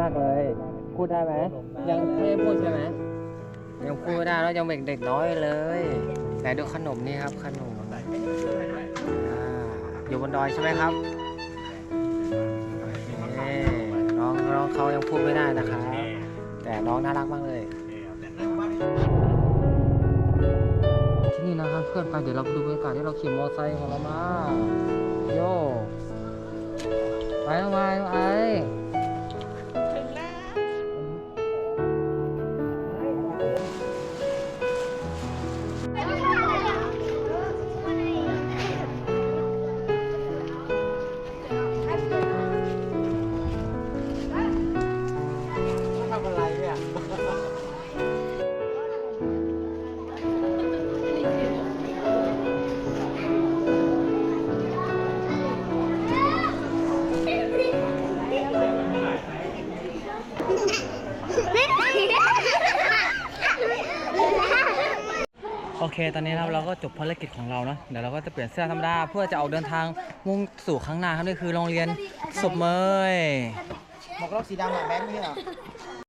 มากเลย พูดได้ไหมยังไม่ได้พูดใช่ไหมยังพูดไม่ได้แล้วยังเด็กเด็กน้อยเลยไหนดูขนมนี่ครับขนมอ่าอยู่บนดอยใช่ไหมครับน้องน้องเขายังพูดไม่ได้นะครับ แต่น้องน่ารักมากเลย ที่นี่นะครับเพื่อนไปเดี๋ยวเราไปดูบรรยากาศที่เราขี่มอเตอร์ไซค์ของเรามาโย่ โอเค ตอนนี้นะครับเราก็จบภารกิจของเรานะเดี๋ยวเราก็จะเปลี่ยนเสื้อธรรมดาเพื่อจะออกเดินทางมุ่งสู่ข้างหน้าครับนี่คือโรงเรียนศพเมย หมวกล็อกสีดำอะแบงค์นี่เหรอ